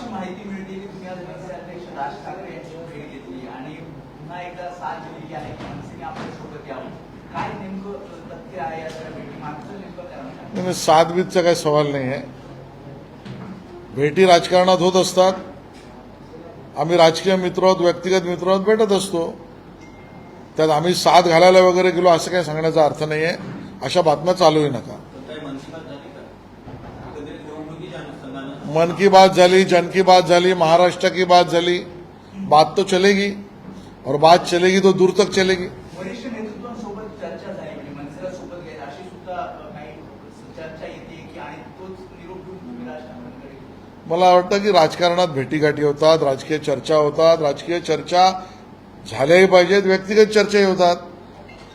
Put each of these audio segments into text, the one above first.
अशी माहिती मिळते की तुम्ही आज मनसे अध्यक्ष राज ठाकरे यांची भेट घेतली आणि पुन्हा एकदा साथ दिलेली आहे की मनसेने आपल्यासोबत यावं. काय नेमकं तथ्य आहे या सगळ्या भेटी? मागचं नेमकं कारण काय? नाही, नाही, काही सवाल नाही आहे. भेटी राजकारणात होत असतात. आम्ही राजकीय मित्र आहोत व्यक्तिगत मित्र आहोत भेटत असतो. त्यात आम्ही साथ घालायला वगैरे गेलो असं काही सांगण्याचा अर्थ नाही आहे अशा बातम्या चालूही नका पण काही मनसी बात झाली का कधी निवडणुकीच्या अनुषंगानं मन की बात झाली जन की बात झाली महाराष्ट्र की बात झाली बात तो चलेगी और बात चलेगी तो दूर तक चलेगी। म्हणजे. मला वाटतं की राजकारणात भेटीगाठी होतात राजकीय चर्चा होतात राजकीय चर्चा झाल्याही पाहिजेत व्यक्तिगत चर्चाही होतात.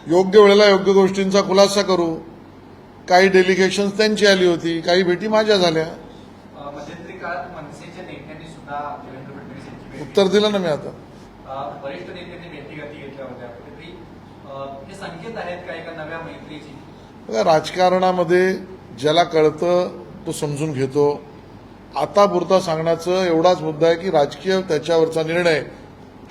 योग्य वेळेला योग्य गोष्टींचा खुलासा करू. काही डेलिगेशन त्यांची आली होती काही भेटी माझ्या झाल्या अ, मध्यंतरी काळात मनसेच्या नेत्यांनी सुद्धा देवेंद्र फडणवीस यांची भेट उत्तर दिलं ना मी आता. वरिष्ठ नेत्यांनी भेटीगाठी घेतल्या होत्या कुठेतरी अ, हे संकेत आहेत का एका नव्या मैत्रीची? बघा राजकारणामध्ये ज्याला कळतं तो समजून घेतो. आता पुरता सांगण्याचं एवढाच मुद्दा आहे की राजकीय त्याच्यावरचा निर्णय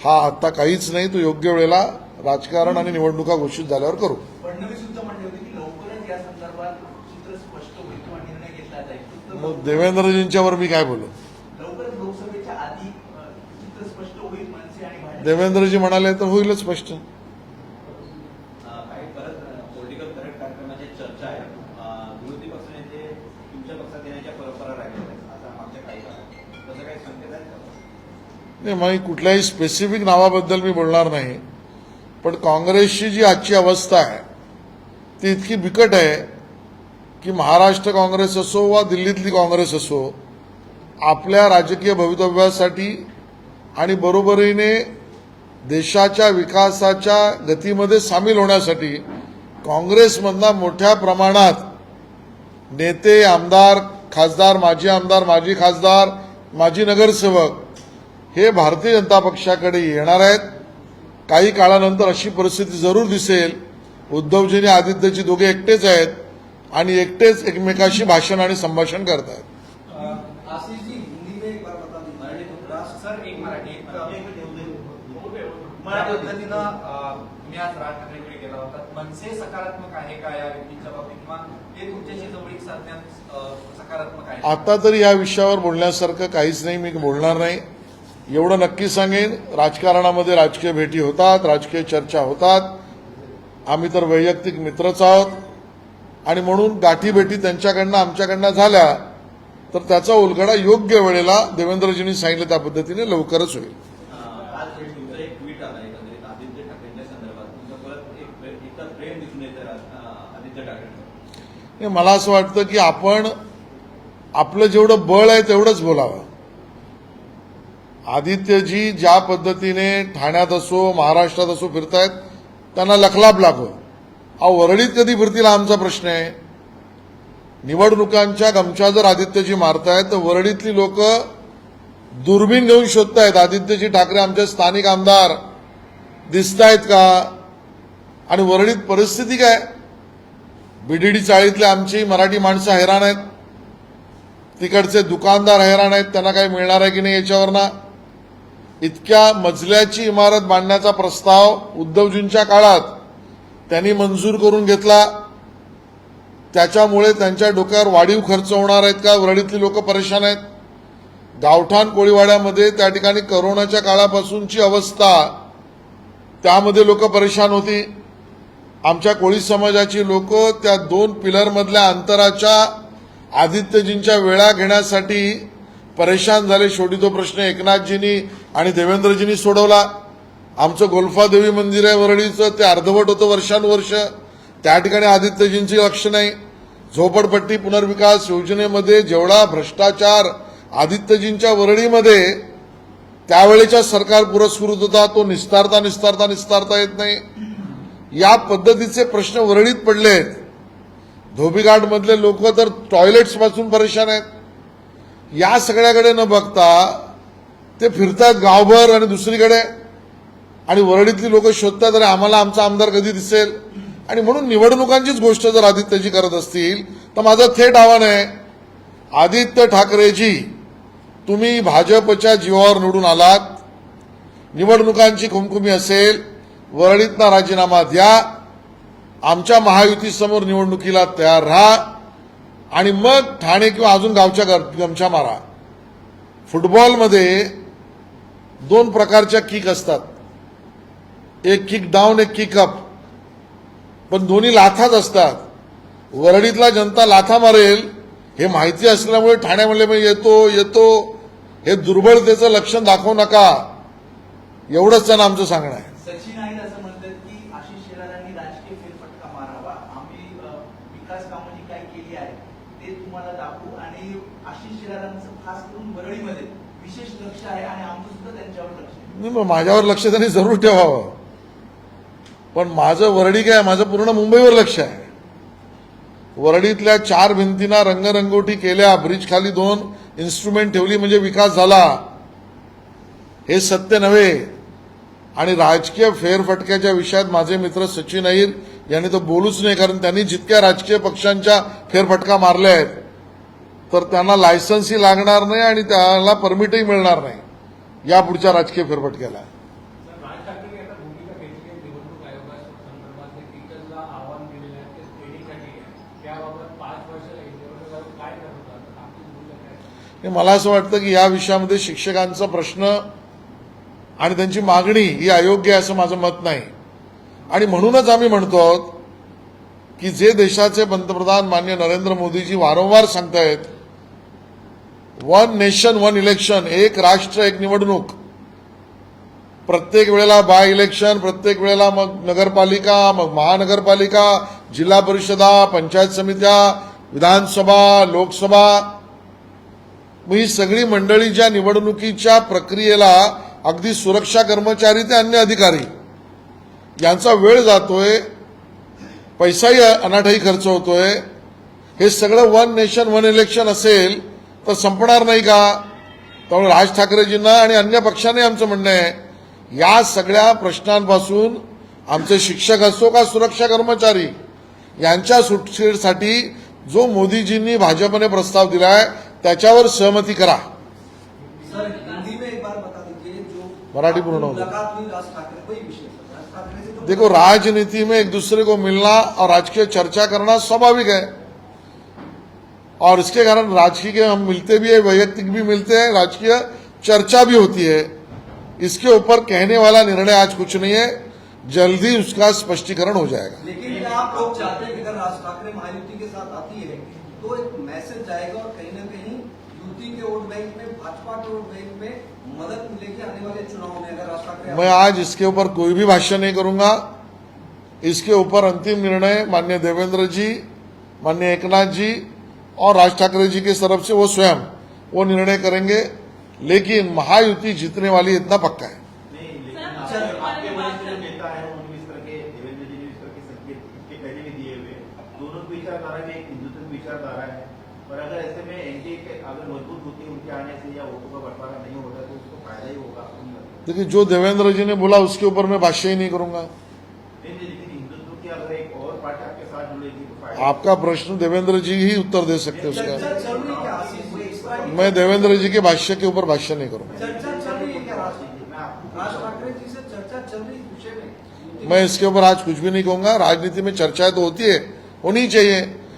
हा आता काहीच नाही तो योग्य वेळेला राजकारण आणि निवडणुका घोषित झाल्यावर करू. फडणवीस सुद्धा म्हणले होते की लवकरच या संदर्भात चित्र स्पष्ट होईल किंवा निर्णय घेतला जाईल. फक्त मग देवेंद्रजींच्यावर मी काय बोलू? लवकरच लोकसभेच्या आधी देवेंद्रजी म्हणाले तर होईलच स्पष्ट. नाही मग कुठल्याही स्पेसिफिक नावाबद्दल मी बोलणार नाही. पण काँग्रेसची जी आजची अवस्था आहे ती इतकी बिकट आहे की महाराष्ट्र काँग्रेस असो वा दिल्लीतली काँग्रेस असो आपल्या राजकीय भवितव्यासाठी आणि बरोबरीने देशाच्या विकासाच्या गतीमध्ये सामील होण्यासाठी काँग्रेसमधला मोठ्या प्रमाणात नेते आमदार खासदार माजी आमदार माजी खासदार माजी नगरसेवक हे भारतीय जनता पक्षाकडे येणार आहेत. काही काळानंतर अशी परिस्थिती जरूर दिसेल. उद्धवजीने आदित्यजी दोघे एकटेच आहेत आणि एकटेच एकमेकाशी भाषण आणि संभाषण करतायत. आहेत जी हिंदी में एक बार बता दीजिए मराठी तो थोड़ा सर एक मराठी एक मराठी पद्धतीनं तुम्ही आज राज ठाकरेंकडे गेला होता. मनसे सकारात्मक आहे का या व्यक्तीच्या बाबतीत? किंवा ते तुमच्याशी जवळीक साधण्यात सकारात्मक आहे? आता तरी या विषयावर बोलण्यासारखं काहीच नाही मी बोलणार नाही. एवढं नक्की सांगेन राजकारणामध्ये राजकीय भेटी होतात राजकीय चर्चा होतात. आम्ही तर वैयक्तिक मित्रच आहोत. आणि म्हणून गाठी भेटी त्यांच्याकडनं आमच्याकडनं झाल्या तर त्याचा उलगडा योग्य वेळेला देवेंद्रजींनी सांगितलं त्या पद्धतीने लवकरच होईल अं, आज तुमचं एक ट्विट आलं एकंदरीत आदित्य ठाकरेंच्या संदर्भात तुमचं परत एक प्रे- इतकं प्रेम दिसून येतं अं, आदित्य ठाकरेंचं हे मला असं वाटतं की आपण आपलं जेवढं बळ आहे तेवढंच बोलावं. आदित्यजी ज्या पद्धतीने ठाण्यात असो महाराष्ट्रात असो फिरतायत त्यांना लखलाप लागो अहो वरळीत कधी फिरतील आमचा प्रश्न आहे. निवडणुकांच्या गमच्या जर आदित्यजी मारतायत तर वरळीतली लोक दुर्बीण घेऊन शोधतायत. आदित्यजी ठाकरे आमचे स्थानिक आमदार दिसतायत का? आणि वरळीत परिस्थिती काय? बीडीडी चाळीतले आमची मराठी माणसं हैराण आहेत. तिकडचे दुकानदार हैराण आहेत. त्यांना काही मिळणार आहे की नाही याच्यावर ना इतक्या मजल्याची इमारत बांधण्याचा प्रस्ताव उद्धवजींच्या काळात त्यांनी मंजूर करून घेतला. त्याच्यामुळे त्यांच्या डोक्यावर वाढीव खर्च होणार आहेत का? वरळीतली लोक परेशान आहेत. गावठाण कोळीवाड्यामध्ये त्या ठिकाणी करोनाच्या काळापासूनची अवस्था त्यामध्ये लोक परेशान होती. आमच्या कोळी समाजाची लोक त्या दोन पिलरमधल्या अंतराच्या आदित्यजींच्या वेळा घेण्यासाठी परेशान झाले. शेवटी तो प्रश्न एकनाथजींनी आणि देवेंद्रजींनी सोडवला. आमचं गोल्फा देवी मंदिर आहे वरळीचं ते अर्धवट होतं वर्षानुवर्ष. त्या ठिकाणी आदित्यजींची लक्ष नाही. झोपडपट्टी पुनर्विकास योजनेमध्ये जेवढा भ्रष्टाचार आदित्यजींच्या वरळीमध्ये त्यावेळेच्या सरकार पुरस्कृत होता तो निस्तारता निस्तारता निस्तारता येत नाही. या पद्धतीचे प्रश्न वरळीत पडले आहेत. धोबीघाट मधले लोक तर टॉयलेट्सपासून परेशान आहेत. या सगळ्याकडे न बघता ते फिरतात गावभर आणि दुसरीकडे. आणि वरळीतली लोक शोधतात अरे आम्हाला आमचा आमदार कधी दिसेल? आणि म्हणून निवडणुकांचीच गोष्ट जर आदित्यजी करत असतील तर माझं थेट आव्हान आहे आदित्य ठाकरेजी तुम्ही भाजपच्या जीवावर निवडून आलात. निवडणुकांची खुमखुमी असेल वरळीतला राजीनामा द्या. आमच्या महायुतीसमोर निवडणुकीला तयार राहा. आणि मग ठाणे किंवा अजून गावच्या गमछा मारा. फुटबॉलमध्ये दोन प्रकारच्या किक असतात. एक किक डाऊन एक किक अप पण दोन्ही लाथाच असतात. वरळीतला जनता लाथा मारेल हे माहिती असल्यामुळे ठाण्यामध्ये मी येतो येतो. हे दुर्बलतेचं लक्षण दाखवू नका. एवढंच त्यांना आमचं सांगणं आहे. सचिन आहेत असं म्हणतात की आशिष शेलारांनी राजकीय फेरफटका मारावा. आम्ही विकास कामं जी काही केली आहे ते तुम्हाला दाखवू. आणि आशिष शेलारांचं खास करून वरळीमध्ये विशेष लक्ष आहे आणि आमचं सुद्धा त्यांच्यावर लक्ष आहे. नाही, मग माझ्यावर लक्ष त्यांनी जरूर ठेवावं. पण माझं वरडी काय माझं पूर्ण मुंबईवर लक्ष आहे. वरडीतल्या चार भिंतींना रंगरंगोटी केल्या ब्रिज खाली दोन इन्स्ट्रुमेंट ठेवली म्हणजे विकास झाला. हे सत्य नव्हे. आणि राजकीय फेरफटक्याच्या विषयात माझे मित्र सचिन अहिर यांनी तर बोलूच नाही कारण त्यांनी जितक्या राजकीय पक्षांच्या फेरफटका मारल्या आहेत तर त्यांना लायसन्सही लागणार नाही आणि त्याला परमिटही मिळणार नाही या पुढच्या राजकीय फेरफटक्याला. ते मला असं वाटतं की या विषयामध्ये शिक्षकांचा प्रश्न आणि त्यांची मागणी ही अयोग्य आहे असं माझं मत नाही. आणि म्हणूनच आम्ही म्हणतो आहोत की जे देशाचे पंतप्रधान मान्य नरेंद्र मोदीजी वारंवार सांगतायत वन नेशन वन इलेक्शन एक राष्ट्र एक निवडणूक. प्रत्येक वेळेला बाय इलेक्शन प्रत्येक वेळेला मग नगरपालिका मग महानगरपालिका जिल्हा परिषदा पंचायत समित्या विधानसभा लोकसभा. मग ही सगळी मंडळी ज्या निवडणुकीच्या प्रक्रियेला अगदी सुरक्षा कर्मचारी ते अन्य अधिकारी. यांचा वेळ जातोय पैसाही अनाठाही खर्च होतोय. हे सगळं वन नेशन वन इलेक्शन असेल तर संपणार नाही का? त्यामुळे राज ठाकरेजींना आणि अन्य पक्षाने आमचं म्हणणं आहे या सगळ्या प्रश्नांपासून आमचे शिक्षक असो का सुरक्षा कर्मचारी यांच्या सुटकेसाठी जो मोदीजींनी भाजपने प्रस्ताव दिलाय त्याच्यावर सहमती करा. मराठी पूर्ण होगा। जो देखो राजनीति में एक दूसरे को मिलना और राजकीय चर्चा करना स्वाभाविक है। और इसके कारण राजकीय के हम मिलते भी है वैयक्तिक भी मिलते हैं राजकीय चर्चा भी होती है। इसके ऊपर कहने वाला निर्णय आज कुछ नहीं है। जल्दी उसका स्पष्टीकरण हो जाएगा। लेकिन आप लोग चाहते हैं कि अगर राज ठाकरे महायुति के साथ आती है तो एक मैसेज जाएगा और कहीं ना कहीं युति के वोट बैंक में भाजपा के वोट बैंक में मदद मिलेगी आने वाले चुनाव में अगर मैं आज इसके ऊपर कोई भी भाष्य नहीं करूँगा। इसके ऊपर अंतिम निर्णय माननीय देवेंद्र जी माननीय एकनाथ जी और राज ठाकरे जी की तरफ़ से वो स्वयं वो निर्णय करेंगे। लेकिन महायुति जीतने वाली इतना पक्का है। नहीं लेकिन सर, आपके आपके आपके बारे वरिष्ठ में बात जो नेता है। उन्होंने इस तरह के देवेंद्र जी ने इस तरह के संकेत इसके पहले भी दिए हुए हैं। दोनों विचारधारा में एक हिंदुत्व विचारधारा है। और अगर ऐसे में एनडीए के अगर मजबूत होती है उनके आने से या वोटों का बंटवारा नहीं होगा तो उसको फायदा ही होगा आपको नहीं लगता? देखिए जो देवेंद्र जी ने बोला उसके ऊपर मैं भाष्य ही नहीं करूंगा। नहीं नहीं, लेकिन हिंदुत्व की अगर एक और पार्टी आपके साथ जुड़ेगी तो फायदा आपका प्रश्न देवेंद्र जी ही उत्तर दे सकते हैं चर्चा उसका चल रही है क्या? आशीष जी इस तरह की मैं देवेंद्र जी के भाष्य के ऊपर भाष्य नहीं करूंगा। चर्चा चल रही है क्या? राज मैं आपको राज ठाकरे जी से चर्चा चल रही है इस विषय में? मैं इसके ऊपर आज कुछ भी नहीं कहूंगा। राजनीति में चर्चाएं तो होती है होनी चाहिए।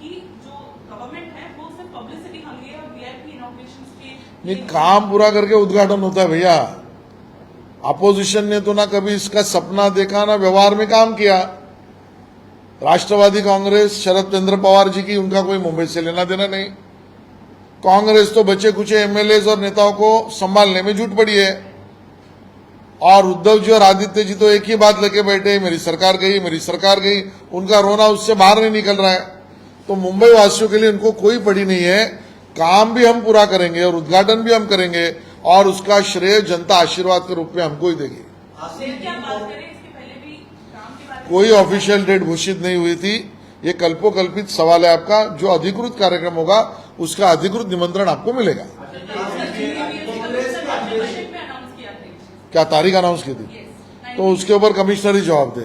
कि जो गवर्नमेंट है, वो पब्लिसिटी है और वीआईपी के नहीं, काम पूरा करके उद्घाटन होता है भैया। अपोजिशन ने तो ना कभी इसका सपना देखा, ना व्यवहार में काम किया। राष्ट्रवादी कांग्रेस शरद चंद्र पवार जी की, उनका कोई मुंबई से लेना देना नहीं। कांग्रेस तो बचे कुचे एमएलए और नेताओं को संभालने में जुट पड़ी है। और उद्धव जी और आदित्य जी तो एक ही बात लेके बैठे मेरी सरकार गई, मेरी सरकार गई, उनका रोना उससे बाहर नहीं निकल रहा है। तो मुंबई वासियों के लिए उनको कोई पड़ी नहीं है। काम भी हम पूरा करेंगे और उद्घाटन भी हम करेंगे और उसका श्रेय जनता आशीर्वाद के रूप में हमको ही देगी। कोई ऑफिशियल डेट घोषित नहीं हुई थी। ये कल्पोकल्पित सवाल है आपका। जो अधिकृत कार्यक्रम होगा उसका अधिकृत निमंत्रण आपको मिलेगा। क्या तारीख अनाउंस की थी? तो उसके ऊपर कमिश्नर ही जवाब दे।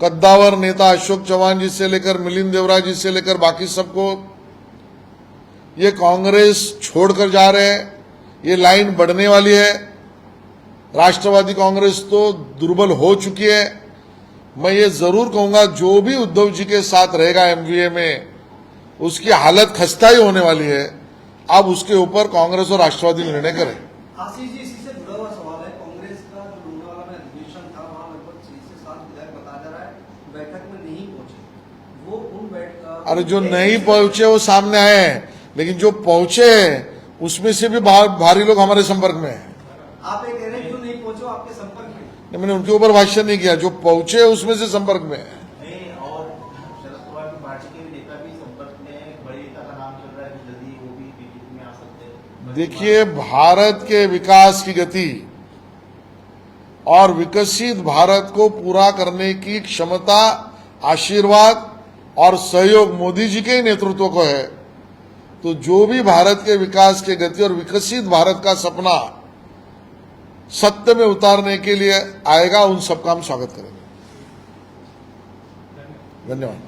कद्दावर नेता अशोक चौहान जी से लेकर मिलिंद देवरा जी से लेकर बाकी सबको, ये कांग्रेस छोड़कर जा रहे हैं, ये लाइन बढ़ने वाली है। राष्ट्रवादी कांग्रेस तो दुर्बल हो चुकी है। मैं ये ज़रूर कहूँगा, जो भी उद्धव जी के साथ रहेगा एमवीए में, उसकी हालत खस्ता ही होने वाली है। अब उसके ऊपर कांग्रेस और राष्ट्रवादी निर्णय करें आशीष जी इसी से जुड़ा हुआ सवाल है कांग्रेस का जो लोनावाला में अधिवेशन था वहाँ लगभग छह से सात विधायक बताया जा रहा है बैठक में नहीं पहुँचे वो उन अरे जो नहीं पहुँचे वो सामने आए हैं। लेकिन जो पहुँचे उसमें से भी भारी लोग हमारे संपर्क में है। आप ये कह रहे हैं जो नहीं पहुँचे आपके संपर्क में? नहीं, मैंने उनके ऊपर भाष्य नहीं किया। जो पहुँचे उसमें से संपर्क में है। नहीं और शरद पवार की पार्टी के नेता भी संपर्क में बड़े नेता का नाम चल रहा है कि जल्दी वो भी बीजेपी में आ सकते हैं। देखिए भारत के विकास की गति और विकसित भारत को पूरा करने की क्षमता आशीर्वाद और सहयोग मोदी जी के ही नेतृत्व को है तो जो भी भारत के विकास के गति और विकसित भारत का सपना सत्य में उतारने के लिए आएगा, उन सबका हम स्वागत करेंगे। धन्यवाद।